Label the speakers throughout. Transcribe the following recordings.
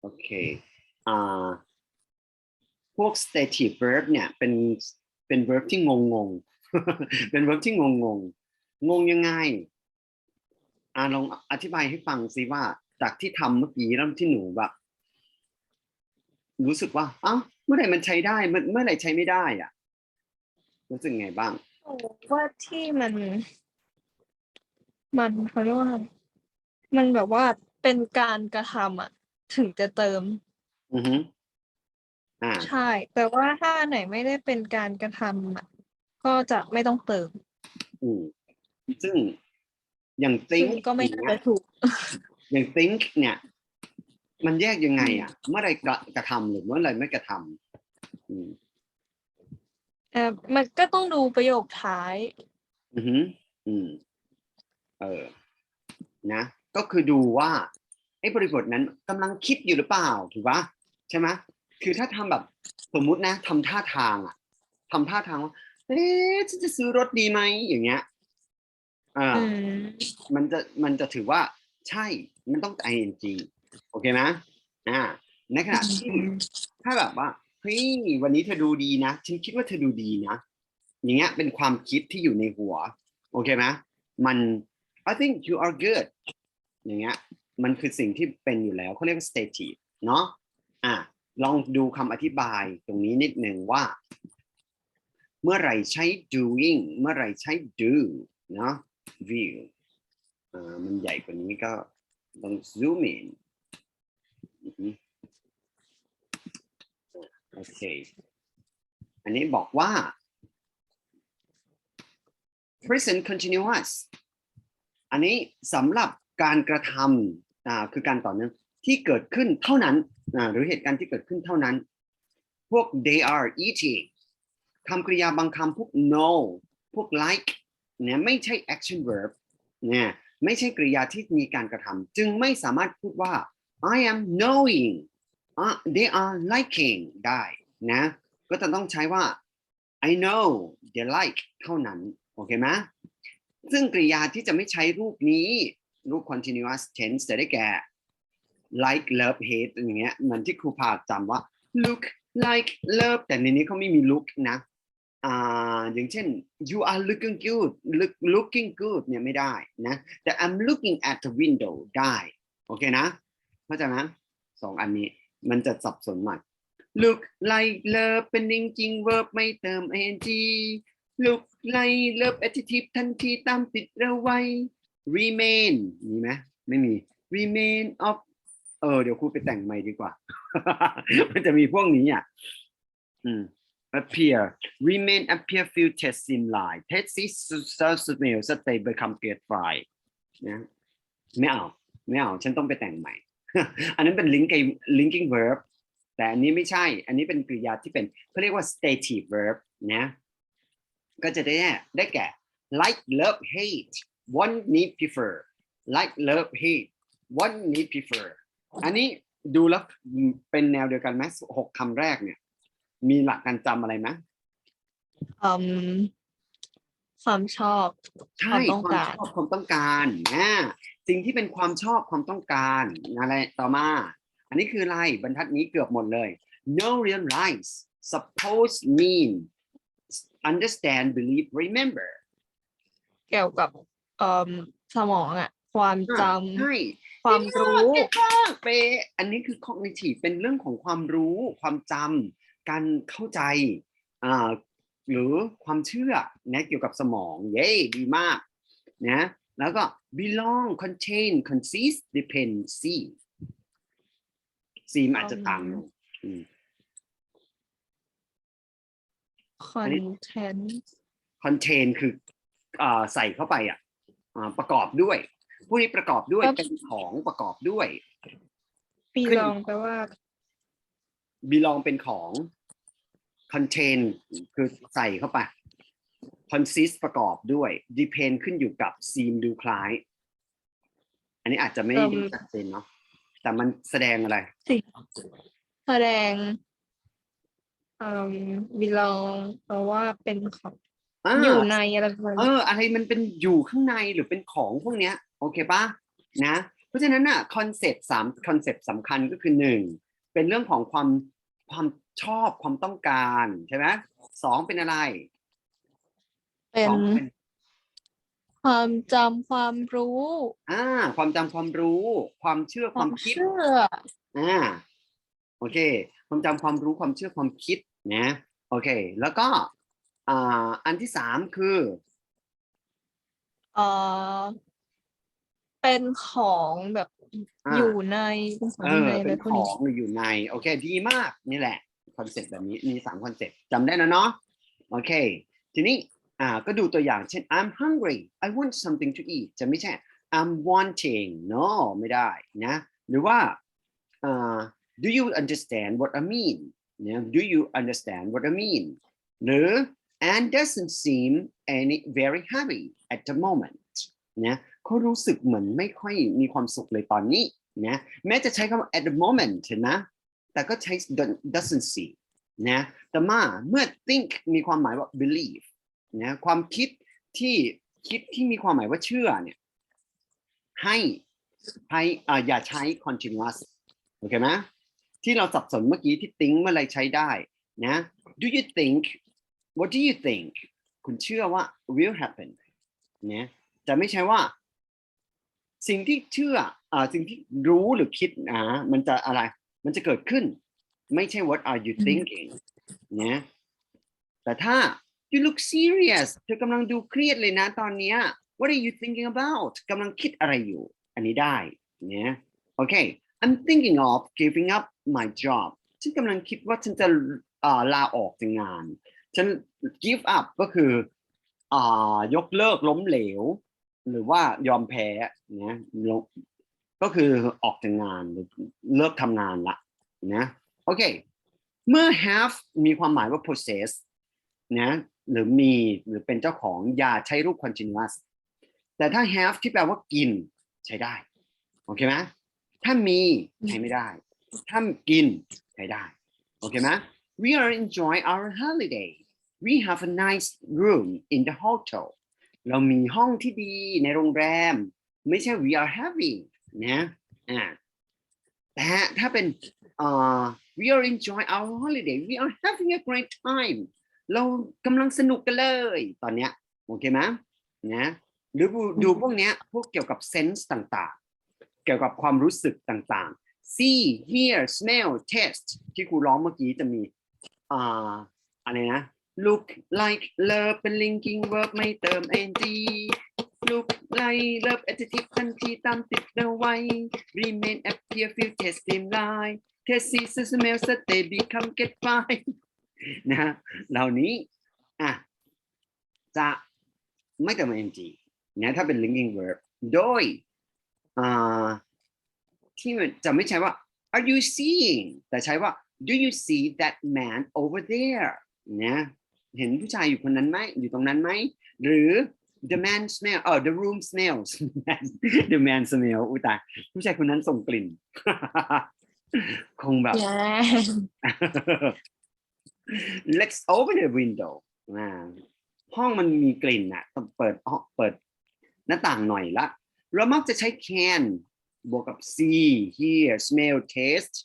Speaker 1: โอเคอ่าพวก stative verb เนี่ยเป็นเป็น verb ที่งงงๆเป็น verb ที่งงงงๆงงยังไงอ่าลองอธิบายให้ฟังสิว่า จากที่ทำเมื่อกี้แล้วที่หนูแบบรู้สึกว่าเอ้าเมื่อไหร่มันใช้ได้เมื่อเมื่อไหร่ใช้ไม่ได้อะ รู้สึกไงบ้าง
Speaker 2: ว่าที่มัน มันเขาเรียกว่ามันแบบว่าเป็นการกระทำอะ ถึงจะเติม
Speaker 1: อือฮึอ่า
Speaker 2: ใช่ แต่ว่าถ้าอันไหนไม่ได้เป็นการกระทำอะก็จะไม่ต้องเติม
Speaker 1: อืมซึ่งอย่าง
Speaker 2: ซึ่ง
Speaker 1: think
Speaker 2: ก็ไม่
Speaker 1: อย่าง
Speaker 2: น่า
Speaker 1: เงี้
Speaker 2: จะ
Speaker 1: ย
Speaker 2: ถูก
Speaker 1: อย่าง think เนี่ย มันแยกยังไง อะ เมื่อไหรกระกระทำหรือเมื่อไหรไม่กระทำอืม
Speaker 2: เอ่อมันก็ต้องดูประโยคท้าย
Speaker 1: อือหืออืม เออ นะ ก็คือดูว่า ไอ้บริบทนั้นกำลังคิดอยู่หรือเปล่าถูกปะใช่ไหมคือถ้าทำแบบสมมุตินะทำท่าทางอะทำท่าทางว่าเอ๊ะฉันจะซื้อรถดีไหมอย่างเงี้ยอ่า
Speaker 2: อืม
Speaker 1: มันจะมันจะถือว่าใช่มันต้อง ing โอเคไหมอ่าในขณะที่ถ้าแบบว่าเฮ้ยวันนี้เธอดูดีนะฉันคิดว่าเธอดูดีนะอย่างเงี้ยเป็นความคิดที่อยู่ในหัว โอเคไหมมัน I think you are good อย่างเงี้ย มันคือสิ่งที่เป็นอยู่แล้วเขาเรียกว่า stative เนาะอะลองดูคำอธิบายตรงนี้นิดหนึ่งว่า เมื่อไหรใช้ doing เมื่อไหรใช้ do เนาะ view อ่ามันใหญ่กว่านี้ก็ต้อง zoom in โอเค อันนี้บอกว่า present continuous อันนี้สำหรับการกระทำ คือการต่อเนื่องที่เกิดขึ้นเท่านั้นอ่าหรือเหตุการณ์ที่เกิดขึ้นเท่านั้น พวก they are eating คำกริยาบางคำพวก no พวก like เนี่ยไม่ใช่ action verb เนี่ยไม่ใช่กริยาที่มีการกระทำจึงไม่สามารถพูดว่า I am knowing อะ they are liking ได้นะก็จะต้องใช้ว่า I know they like เท่านั้น โอเคไหมซึ่งกริยาที่จะไม่ใช้รูปนี้ รูป continuous tense จะได้แก่ like love hate อย่างเงี้ยเหมือนที่ครูพาจำว่า look like love แต่ในนี้เขาไม่มี look นะอ่าอย่างเช่น you are looking good look looking good เนี่ยไม่ได้นะแต่ I'm looking at the window ได้ โอเคนะเข้าใจไหมสองอันนี้มันจะสับสนหน่อย look like love เป็นจริงๆ verb ไม่เติม ing look like love adjective ทันทีตามติดเราไว้ remain มีไหมไม่มี remain of เออเดี๋ยวครูไปแต่งใหม่ดีกว่า มันจะมีพวกนี้อะอืม appear remain appear feel test seem lie test is self smell stay become get fry นะไม่เอาไม่เอาฉันต้องไปแต่งใหม่ อันนั้นเป็น link linking verb แต่อันนี้ไม่ใช่ อันนี้เป็นกริยาที่เป็นเขาเรียกว่า stative verb นะ ก็จะได้ได้แก่ like love hate one need prefer like love hate one need prefer อันนี้ดูแล้วเป็นแนวเดียวกันไหมหกคำแรกเนี่ย มีหลักการจำอะไรไหม
Speaker 2: อืมความชอบ
Speaker 1: ใช่
Speaker 2: ความต้องการ
Speaker 1: ชอบความต้องการนะสิ่งที่เป็นความชอบความต้องการอะไรต่อมา อันนี้คืออะไรบรรทัดนี้เกือบหมดเลย no realize suppose mean understand believe remember
Speaker 2: เกี่ยวกับ เอ่อสมองอะความจ
Speaker 1: ใช่ำ
Speaker 2: ความรู้
Speaker 1: เก่งมากเป๊ะอันนี้คือ cognitive เป็นเรื่องของความรู้ ความจำการเข้าใจอ่าหรือความเชื่อนะเกี่ยวกับสมอง เย้ดีมากนะแล้วก็ belong contain consist depend see ซีมนอาจจะต่างหน่อยอืม
Speaker 2: content
Speaker 1: contain คืออ่าใส่เข้าไปอะอ่า ประกอบด้วย พวกนี้ประกอบด้วย
Speaker 2: ครับ
Speaker 1: เป็นของประกอบด้วย
Speaker 2: belong แปลว่า
Speaker 1: belong เป็นของ contain คือใส่เข้าไป consist ประกอบด้วย depend ขึ้นอยู่กับ seem ดูคล้าย อันนี้อาจจะไม่
Speaker 2: เอิ่ม
Speaker 1: ดูชัดเจนเนาะแต่มันแสดงอะไร
Speaker 2: สิ่งแสดงเอ่อ belong แปลว่าเป็นของ
Speaker 1: อ่า
Speaker 2: อยู่ในอะไรประมาณ
Speaker 1: เอ
Speaker 2: นี้
Speaker 1: ออะไรมันเป็นอยู่ข้างในหรือเป็นของพวกเนี้ย โอเคปะนะ เพราะราะฉะนั้นน่ะคอนเซปต์สามคอนเซปต์สำคัญก็คือหนึ่งเป็นเรื่องของความความชอบความต้องการใช่ไหมสองเป็นอะไร
Speaker 2: เป็
Speaker 1: ส
Speaker 2: น
Speaker 1: องเป็น
Speaker 2: ความจำความรู้
Speaker 1: อ่าความจำความรู้ ความเชื่อความม
Speaker 2: คาว
Speaker 1: คิด
Speaker 2: เชื่อ
Speaker 1: อ่าโอเค ความจำความรู้ความเชื่อความคิดนะ โอเค แล้วก็ อ่าอันที่สามคือ
Speaker 2: เอ่อเป็นของแบบ
Speaker 1: อ่า
Speaker 2: อยู่ในเป็นของ
Speaker 1: เอ
Speaker 2: อยู่
Speaker 1: อ
Speaker 2: ในอะไร
Speaker 1: เป็น
Speaker 2: พวก
Speaker 1: ข
Speaker 2: นี้
Speaker 1: องหรืออยู่ใน โอเค ดีมาก นี่แหละ คอนเซ็ปต์แบบนี้ มีสามคอนเซ็ปต์จำได้นะเนาะ โอเค ทีนี้ อ่า ก็ดูตัวอย่าง เช่น I'm hungry I want something to eat จะไม่ใช่ I'm wanting no ไม่ได้นะ หรือว่าอ่า do you understand what I mean เนี่ย do you understand what I mean หรือ and doesn't seem any very happy at the moment นะเขารู้สึกเหมือนไม่ค่อยมีความสุขเลยตอนนี้นะแม้จะใช้คำว่า at the moment นไหมแต่ก็ใช้ doesn't see นะแต่มาเมื่อ think มีความหมายว่า believe นะความคิดที่คิดที่มีความหมายว่าเชื่อเนี่ยให้ให้อ่าอย่าใช้ continuous โอเคไหมที่เราสับสนเมื่อกี้ที่ think เมื่อไรใช้ได้นะ do you think what do you think คุณเชื่อว่า will happen เนะจะไม่ใช่ว่า สิ่งที่เชื่ออ่าสิ่งที่รู้หรือคิดอ่ามันจะอะไร มันจะเกิดขึ้น ไม่ใช่ what are you thinking เนะแต่ถ้า you look serious เธอกำลังดูเครียดเลยนะตอนเนี้ย what are you thinking about กำลังคิดอะไรอยู่ อันนี้ได้เนะโอเค I'm thinking of giving up my job ฉันกำลังคิดว่าฉันจะอ่าลาออกจากงาน ฉัน give up ก็คืออ่ายกเลิกล้มเหลว หรือว่ายอมแพ้นะก็คือออกจากงานหรือเลิกทำงานละนะโอเค เมื่อ have มีความหมายว่า possess นะหรือมีหรือเป็นเจ้าของอย่าใช้รูป continuous แต่ถ้า have ที่แปลว่ากินใช้ได้ โอเคไหมถ้ามีใช้ไม่ได้ ถ้ากินใช้ได้ โอเคไหม we are enjoying our holiday we have a nice room in the hotel เรามีห้องที่ดีในโรงแรม ไม่ใช่ we are having นะอ่าแต่ถ้าเป็นเอ่อ we are enjoying our holiday we are having a great time เรากำลังสนุกกันเลย ตอนเนี้ยโอเคไหมนะหรือดูดูพวกเนี้ยพวกเกี่ยวกับ sense ต่างๆ เกี่ยวกับความรู้สึกต่างๆ see hear smell taste ที่ครูร้องเมื่อกี้จะมี อ่าอะไรนะ look like love เป็น linking verb ไม่เติม ing look like love adjective ทันทีตามติดเอาไว้ remain appear feel taste seem like taste see smell stay become get fine นะฮะเหล่านี้อะจะไม่เติม ing นะถ้าเป็น linking verb โดยอ่าที่มันจะไม่ใช่ว่า are you seeing แต่ใช้ว่า do you see that man over there นะเห็นผู้ชายอยู่คนนั้นไหมอยู่ตรงนั้นไหมหรือ the man smell เออ the room smells the man smell อุยตายผู้ชายคนนั้นส่งกลิ่น คงแบบ
Speaker 2: แย่
Speaker 1: let's open the window อ่าห้องมันมีกลิ่นอะต้องเปิดห้องเปิดหน้าต่างหน่อยละ เรามักจะใช้ can บวกกับ see hear smell taste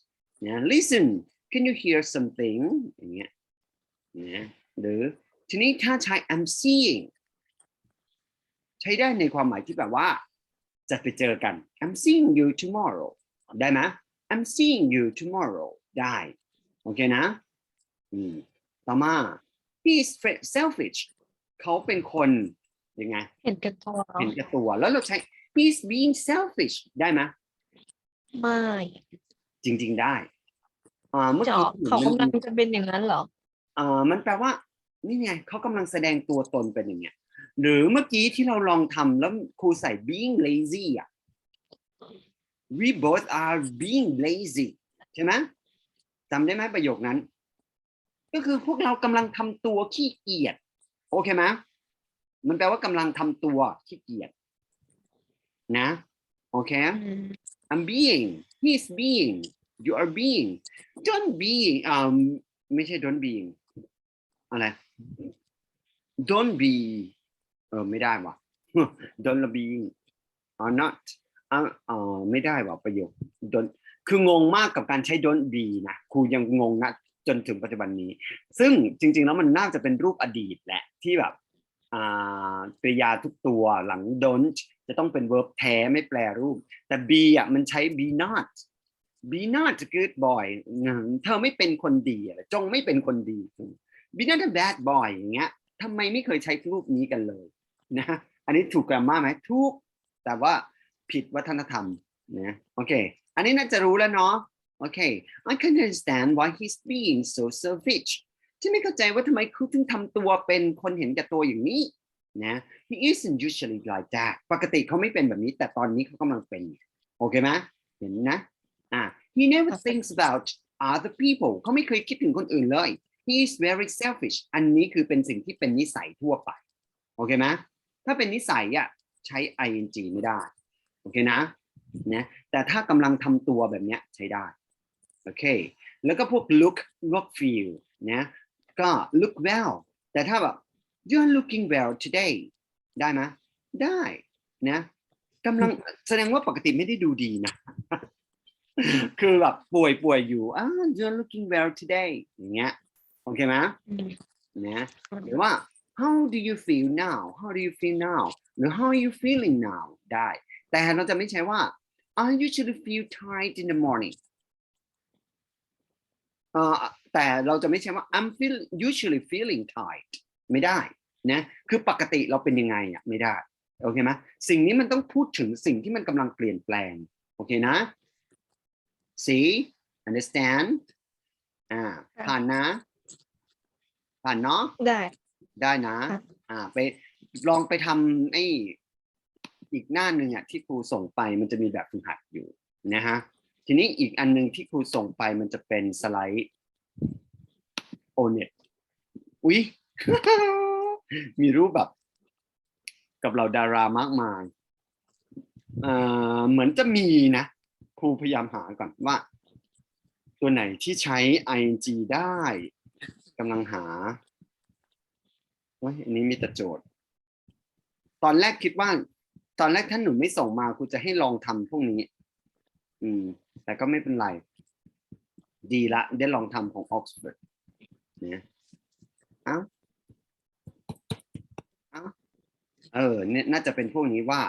Speaker 1: นะ listen can you hear something อย่างเงี้ยนะหรือทีนี้ถ้าใช้ I'm seeing ใช้ได้ในความหมายที่แบบว่า จะไปเจอกัน I'm seeing you tomorrow ได้ไหม I'm seeing you tomorrow ได้ โอเคนะอืมต่อมา he is selfish เขาเป็นคนยังไง
Speaker 2: เห็นแกันตัว
Speaker 1: เห็นแก่ตัว แล้วเราใช้ he's being selfish ได้ไหม
Speaker 2: ไม่
Speaker 1: จริง ๆ ได้ อ่าเมื่อ
Speaker 2: จ
Speaker 1: กี้
Speaker 2: อบเขากำลังจะเป็นอย่างนั้นเหรอ
Speaker 1: อ่ามันแปลว่า นี่ไงเขากำลังแสดงตัวตนเป็นอย่างเงี้ย หรือเมื่อกี้ที่เราลองทำแล้วครูใส่ being lazy อะ we both are being lazy ใช่ไหมจำได้ไหมประโยคนั้น ก็คือพวกเรากำลังทำตัวขี้เกียจโอเคไหมมันแปลว่ากำลังทำตัวขี้เกียจนะ โอเค
Speaker 2: อืม
Speaker 1: I'm being he's being you are being don't being อ่าไม่ใช่ don't being อะไร don't be เออไม่ได้ว่ะ don't being are not อ่าไม่ได้ว่ะประโยค don't คืองงมากกับการใช้ don't be นะครูยังงงนะจนถึงปัจจุบันนี้ ซึ่งจริง ๆ แล้วมันน่าจะเป็นรูปอดีตแหละที่แบบอ่ากริยาทุกตัวหลัง don't จะต้องเป็น verb แท้ไม่แปลรูป แต่ be อะมันใช้ be not be not a good boy เธอไม่เป็นคนดีอะไรจงไม่เป็นคนดี be not a bad boy อย่างเงี้ยทำไมไม่เคยใช้รูปนี้กันเลยนะอันนี้ถูกกราม่าไหมถูก แต่ว่าผิดวัฒนธรรมนะโอเค อันนี้น่าจะรู้แล้วเนาะโอเค I can understand why he's being so selfish ฉันไม่เข้าใจว่าทำไมเขาถึงทำตัวเป็นคนเห็นแก่ตัวอย่างนี้นะ he isn't usually like that ปกติเขาไม่เป็นแบบนี้ แต่ตอนนี้เขากำลังเป็น โอเคไหมเห็นนะ he never thinks about other people เขาไม่เคยคิดถึงคนอื่นเลย he is very selfish อันนี้คือเป็นสิ่งที่เป็นนิสัยทั่วไป โอเคไหมถ้าเป็นนิสัยอะใช้ ing ไม่ได้ โอเคนะนะแต่ถ้ากำลังทำตัวแบบเนี้ยใช้ได้ โอเค แล้วก็พวก look look feel นะก็ look well แต่ถ้าแบบ you're looking well today ได้ไหมได้นะกำลังแสดงว่าปกติไม่ได้ดูดีนะ คือแบบป่วยป่วยอยู่อ่า you're looking well today อย่างเงี้ยโอเคไหม
Speaker 2: อืม
Speaker 1: นะหรือว่า how do you feel now how do you feel now หรือ how are you feeling now ได้ แต่เราจะไม่ใช้ว่า I usually feel tired in the morning เอ่อแต่เราจะไม่ใช่ว่า I'm feel usually feeling tired ไม่ได้นะคือปกติเราเป็นยังไงอะไม่ได้โอเคไหมสิ่งนี้มันต้องพูดถึงสิ่งที่มันกำลังเปลี่ยนแปลงโอเคนะ see understand อ่าผ่านนะ ผ่านเนาะ
Speaker 2: ได้
Speaker 1: ได้นะ
Speaker 2: ค่ะ
Speaker 1: อ่า ไปลองไปทำไอ้อีกหน้าหนึ่งอะที่ครูส่งไปมันจะมีแบบฝึกหัดอยู่นะฮะ ทีนี้อีกอันหนึงที่ครูส่งไปมันจะเป็นสไลด์โอเน็ตอุ๊ย มีรูปแบบ กับเราดารามากมายเอ่อเหมือนจะมีนะค รูพยายามหาก่อนว่า ตัวไหนที่ใช้ ing ได้กำลังหาว้ยอันนี้มีแต่โจทย์ ตอนแรกคิดว่า ตอนแรกท่านหนูไม่ส่งมาครูจะให้ลองทำพวกนี้ อืม แต่ก็ไม่เป็นไร ดีละ ได้ลองทำของ Oxford เนี่ยเอ้าเอ้าเออเนี่ยน่าจะเป็นพวกนี้ว่า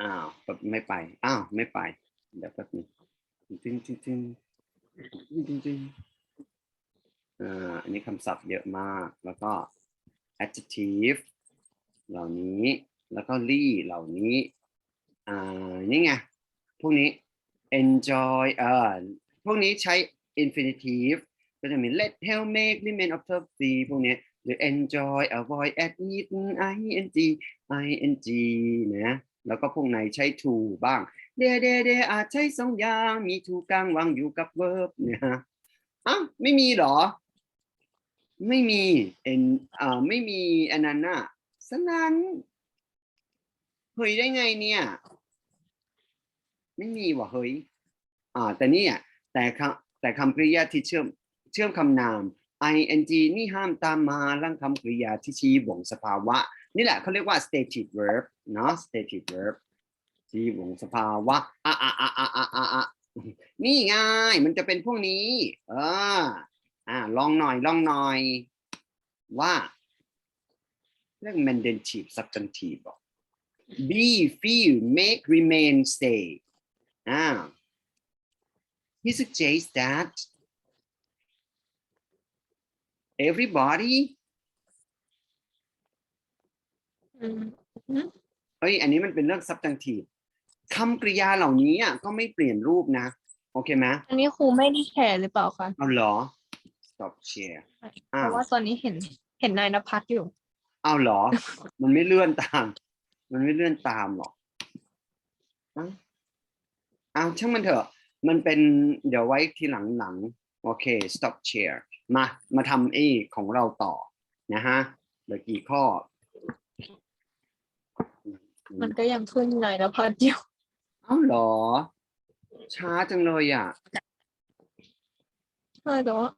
Speaker 1: อ้าวแบบไม่ไป อ้าวไม่ไป เดี๋ยวแป๊บนึงจริงจริงจริงจริงจริงอ่าอันนี้คำศัพท์เยอะมาก แล้วก็ adjective เหล่านี้ แล้วก็ ly เหล่านี้ อ่า นี่ไง พวกนี้ enjoy เอ่อพวกนี้ใช้ infinitive ก็จะมี let help make remain observe see พวกนี้หรือ enjoy avoid at need ing ing นะ แล้วก็พวกไหนใช้ to บ้างเดเดเดอาจใช้สองอย่างมี to กลางวางอยู่กับ verb เนี่ยฮะอ้าวไม่มีหรอ ไม่มีเอ็นอ่าไม่มีอันนั้นน่ะสนั้นเฮ้ยได้ไงเนี่ย ไม่มีว่ะเฮ้ยอ่าแต่นี่ยแต่คำแต่คำกริยาที่เชื่อมเชื่อมคำนาม ing นี่ห้ามตามมาลังคำกริยาที่ชี้บ่งสภาวะ นี่แหละเขาเรียกว่า stated verb เนาะ stated verb ชี้บ่งสภาวะอะอะอะอะอะอะอะนี่ไงมันจะเป็นพวกนี้ เออ อ่าลองหน่อยลองหน่อยว่าเรื่อง mandative subjunctive be feel make remain stay อ่า he suggests that everybody
Speaker 2: อืม
Speaker 1: เอ้ย อันนี้มันเป็นเรื่อง subjunctive คำกริยาเหล่านี้อะก็ไม่เปลี่ยนรูปนะ โอเคไหม
Speaker 2: อันนี้ครูไม่ได้แชร์หรือเปล่าคะ
Speaker 1: เอาเหรอ stop share
Speaker 2: เพ
Speaker 1: อ้าว
Speaker 2: ราะว่าตอนนี้เห็นเห็นนายนภัสอยู่
Speaker 1: เอาเหรอ มันไม่เลื่อนตาม มันไม่เลื่อนตามหรอกเอ้าเอาช่างมันเถอะ มันเป็นเดี๋ยวไว้ทีหลังหลังโอเค stop share มา มาทำไอ้ของเราต่อนะฮะเหลือกี่ข้อ
Speaker 2: มันก็ยังขึ้นนายนภัสอยู่
Speaker 1: เอ้าเหรอ ช้าจังเลยอะ
Speaker 2: ใช่แต่ว่า